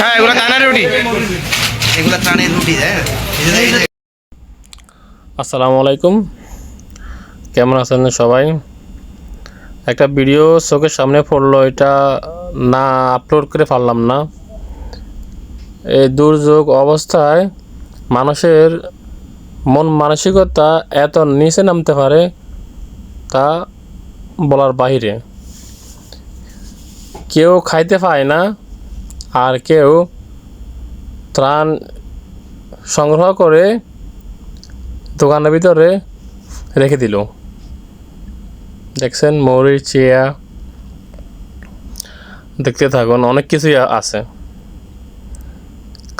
হ্যাঁ এগুলো কানার রুটি। এগুলো ত্রাণের রুটি হ্যাঁ। আসসালামু আলাইকুম। কেমন আছেন সবাই? একটা ভিডিও চোখের সামনে পড়ল এটা না আপলোড করে পারলাম না। এই দুর্যোগ অবস্থায় মানুষের মন মানসিকতা এত নিচে নামতে পারে তা বলার বাইরে কেউ খাইতে পায় না আর কেউ ত্রাণ সংগ্রহ করে দোকানের ভিতরে রেখে দিল। দেখছেন মৌরির চেয়া, দেখতে থাকুন, অনেক কিছুই আছে।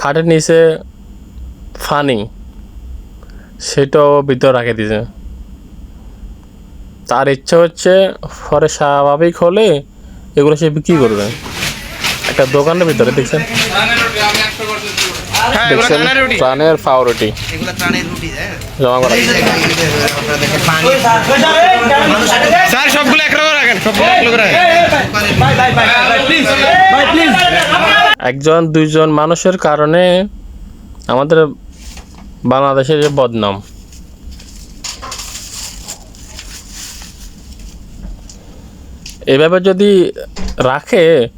খাটের নিচে ফানি, সেটাও ভিতরে রাখে দিয়েছে তার ইচ্ছা হচ্ছে পরে স্বাভাবিক হলে এগুলো সে বিক্রি করবে। একটা দোকানের ভিতরে দেখছেন? হ্যাঁ দেখছেন? কানার রুটি। প্রাণের পাউরুটি এগুলো ত্রাণের রুটি হ্যাঁ। জমা করা। স্যার সবগুলো রাখেন একজন দুইজন মানুষের কারণে আমাদের বাংলাদেশের যে বদনাম। এভাবে যদি রাখে,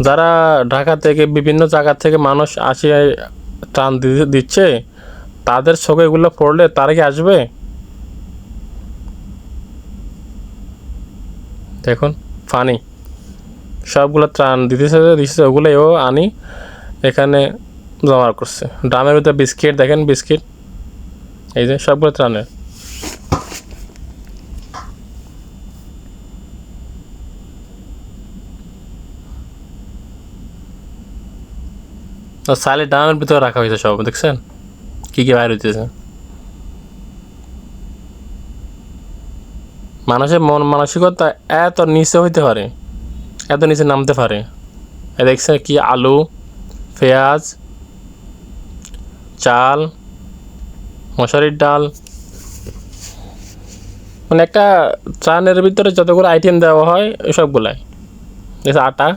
যারা ঢাকা থেকে বিভিন্ন জায়গা থেকে মানুষ আসে দি- দিচ্ছে, তাদের চোখে এগুলো পড়লে তারা কি আসবে? দেখুন, ফানি। সবগুলো ত্রাণ দিতেছে দিতেছে ওগুলোও আনি এখানে জমা করছে। ড্রামের ভিতরে বিস্কিট, দেখেন বিস্কিট। এই যে সবগুলো ত্রাণের। সালে ড্রামের ভিতরে রাখা হয়েছে সব, দেখছেন? কি কি বাইর হইতেছে? মানুষের মন মানসিকতা এত নিচে হইতে পারে, এত নিচে নামতে পারে। দেখছেন কি আলু, পেঁয়াজ, চাল মশারির ডাল। মানে একটা ত্রাণের ভিতরে যতগুলো আইটেম দেওয়া হয় সবগুলাই। আটা।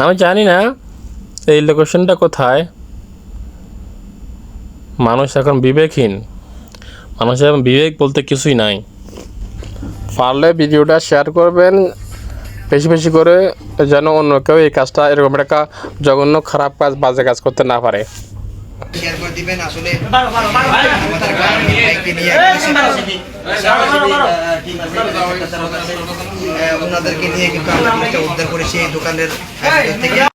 আমি জানি না এই লোকেশনটা কোথায়। মানুষ এখন বিবেকহীন। মানুষ এখন বিবেক বলতে কিছুই নাই। পারলে ভিডিওটা শেয়ার করবেন, বেশি বেশি করে যেন অন্য কেউ এই কাজটা এরকম একটা জঘন্য খারাপ কাজ, বাজে কাজ করতে না পারে। শেয়ার করে দিবেন আসলে আমাদের বাইকটি নিয়ে ওনাদেরকে নিয়ে কিন্তু আমরা জিনিসটা উদ্ধার করেছি এই দোকানের থেকে